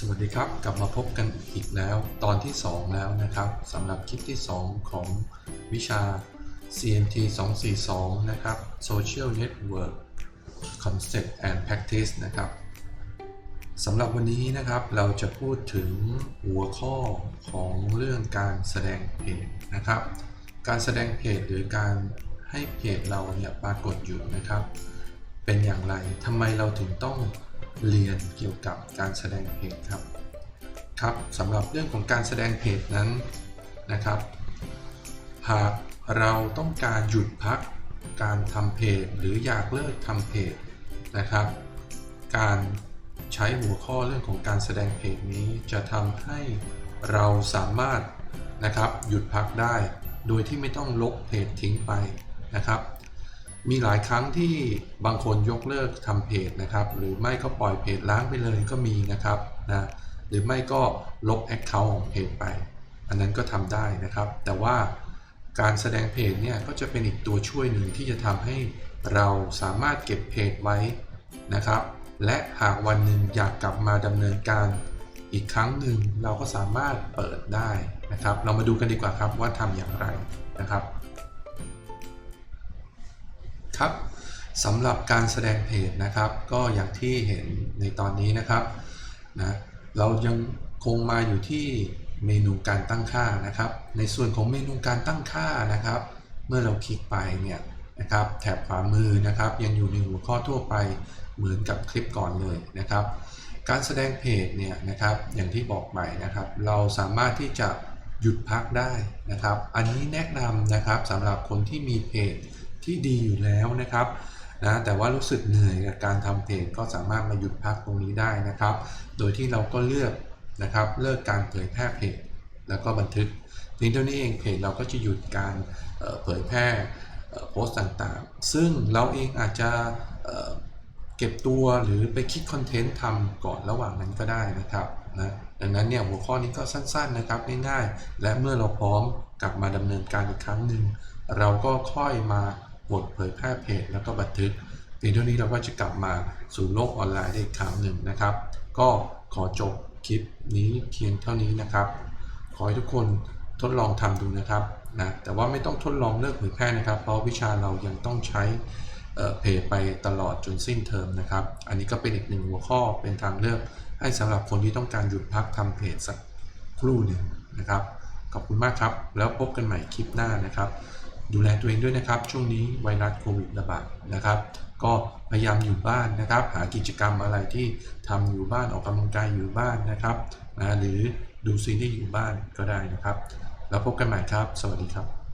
สวัสดีครับกลับมาพบกันอีกแล้วตอนที่ 2 แล้วนะครับสำหรับคลิปที่ 2 ของวิชา CMT 242 นะครับ Social Network Concept and Practice นะครับสำหรับวันนี้นะครับเราจะพูดถึงหัวข้อของเรื่องการแสดงเพจนะครับ การแสดงเพจหรือการให้เพจเราเนี่ยปรากฏอยู่นะครับ เป็นอย่างไรทำไมเราถึงต้อง เรียนเกี่ยวกับการแสดงเพจครับครับสำหรับเรื่องของการแสดงเพจนั้นนะครับ หากเราต้องการหยุดพักการทำเพจหรืออยากเลิกทำเพจนะครับ การใช้หัวข้อเรื่องของการแสดงเพจนี้จะทำให้เราสามารถนะครับหยุดพักได้ โดยที่ไม่ต้องลบเพจทิ้งไปนะครับ มีหลายครั้งที่บางคนยกเลิกทำเพจนะครับ หรือไม่ก็ปล่อยเพจล้างไปเลยก็มีนะครับนะหรือไม่ก็ลบ Account ของเพจไป อันนั้นก็ทำได้นะครับ แต่ว่าการแสดงเพจเนี่ยก็จะเป็นอีกตัวช่วยหนึ่งที่จะทำให้เราสามารถเก็บเพจไว้นะครับ และหากวันหนึ่งอยากกลับมาดำเนินการอีกครั้งหนึ่งเราก็สามารถเปิดได้นะครับ เรามาดูกันดีกว่าครับว่าทำอย่างไรนะครับ ครับสำหรับการแสดงเพจนะครับ ก็อย่างที่เห็นในตอนนี้นะครับนะเรายังคงมาอยู่ที่เมนูการตั้งค่านะครับ ในส่วนของเมนูการตั้งค่านะครับ เมื่อเราคลิกไปเนี่ยนะครับแถบขวามือนะครับ ยังอยู่ในหัวข้อทั่วไปเหมือนกับคลิปก่อนเลยนะครับ การแสดงเพจเนี่ยนะครับอย่างที่บอกไปนะครับ เราสามารถที่จะหยุดพักได้นะครับ อันนี้แนะนำนะครับสำหรับคนที่มีเพจ ที่ดีอยู่แล้วนะครับนะแต่ว่ารู้สึกเหนื่อยกับการทำเพจก็สามารถมาหยุดพักตรงนี้ได้นะครับ โดยที่เราก็เลือกนะครับเลิกการเผยแพร่เพจแล้วก็บันทึกเพียงเท่านี้เองเพจเราก็จะหยุดการเผยแพร่โพสต์ต่างๆ ซึ่งเราเองอาจจะเเก็บตัวหรือไปคิดคอนเทนต์ทำก่อนระหว่างนั้นก็ได้นะครับนะดังนั้นเนี่ยหัวข้อนี้ก็สั้นๆนะครับง่ายๆ และเมื่อเราพร้อมกลับมาดำเนินการอีกครั้งหนึ่งเราก็ค่อยมา กดเผยแพร่เพจแล้วก็บันทึกเพียงเท่านี้เราก็จะกลับมาสู่โลกออนไลน์ได้อีกครั้งหนึ่งนะครับ ก็ขอจบคลิปนี้เพียงเท่านี้นะครับ ขอให้ทุกคนทดลองทำดูนะครับนะแต่ว่าไม่ต้องทดลองเลิกเผยแพร่นะครับ เพราะวิชาเรายังต้องใช้เอ่อเพจไปตลอดจนสิ้นเทอมนะครับ อันนี้ก็เป็นอีกหนึ่งหัวข้อเป็นทางเลือกให้สำหรับคนที่ต้องการหยุดพักทำเพจสักครู่หนึ่งนะครับ ขอบคุณมากครับ แล้วพบกันใหม่คลิปหน้านะครับ ดูแลตัวเองด้วยนะครับ ช่วงนี้ไวรัสโควิดระบาดนะครับ ก็พยายามอยู่บ้านนะครับ หากิจกรรมอะไรที่ทำอยู่บ้านออกกำลังกายอยู่บ้านนะครับนะหรือดูซีรีส์อยู่บ้านก็ได้นะครับ แล้วพบกันใหม่ครับ สวัสดีครับ